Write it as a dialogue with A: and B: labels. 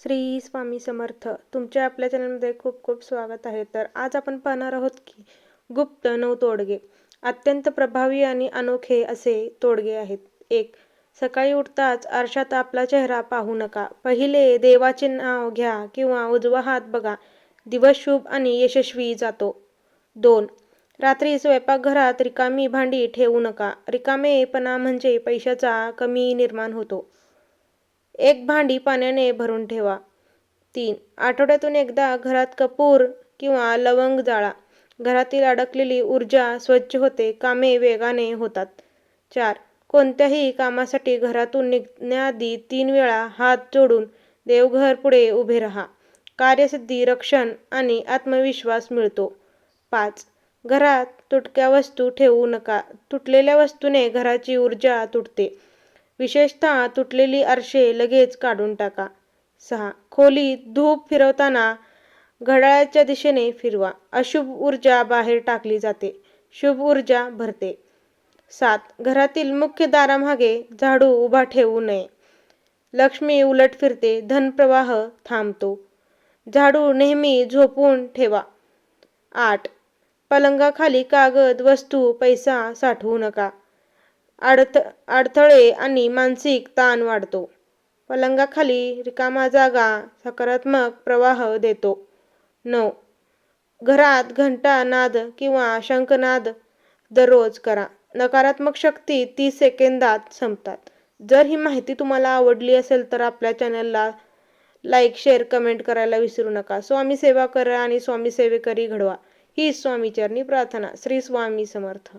A: श्री स्वामी समर्थ. तुमच्या आपल्या चॅनलमध्ये खूप खूप स्वागत आहे. तर आज आपण पाहणार आहोत की गुप्त नऊ तोडगे. अत्यंत प्रभावी आणि अनोखे असे तोडगे आहेत. एक सकाळी उठताच आरशात आपला चेहरा पाहू नका. पहिले देवाचे नाव घ्या किंवा उजवा हात बघा. दिवस शुभ आणि यशस्वी जातो. दोन रात्री स्वयंपाकघरात रिकामी भांडी ठेवू नका. रिकामेपणा म्हणजे पैशाचा कमी निर्माण होतो. एक भांडी पाण्याने भरून ठेवा. तीन आठवड्यातून एकदा घरात कपूर किंवा लवंग जाळा. घरातील अडकलेली ऊर्जा स्वच्छ होते कामे वेगाने होतात. चार कोणत्याही कामासाठी घरातून निघण्याआधी तीन वेळा हात जोडून देवघर पुढे उभे राहा. कार्यसिद्धी रक्षण आणि आत्मविश्वास मिळतो. पाच घरात तुटक्या वस्तू ठेवू नका. तुटलेल्या वस्तूने घराची ऊर्जा तुटते. विशेषतः तुटलेली आरशे लगेच काढून टाका. सहा. खोलीत धूप फिरवताना घड्याळाच्या दिशेने फिरवा. अशुभ ऊर्जा बाहेर टाकली जाते. शुभ ऊर्जा भरते. सात. घरातील मुख्य दारामागे झाडू उभा ठेवू नये. लक्ष्मी उलट फिरते. धनप्रवाह थांबतो. झाडू नेहमी झोपून ठेवा. आठ. पलंगाखाली कागद वस्तू पैसा साठवू नका. अडथ अडथळे आणि मानसिक ताण वाढतो. पलंगाखाली रिकामा जागा सकारात्मक प्रवाह देतो. नऊ. घरात घंटा नाद किंवा शंखनाद दररोज करा. नकारात्मक शक्ती तीस सेकंदात संपतात. जर ही माहिती तुम्हाला आवडली असेल तर आपल्या चॅनलला लाईक शेअर कमेंट करायला विसरू नका. स्वामी सेवा करा आणि स्वामी सेवेकरी घडवा. ही स्वामीचरणी प्रार्थना. श्री स्वामी समर्थ.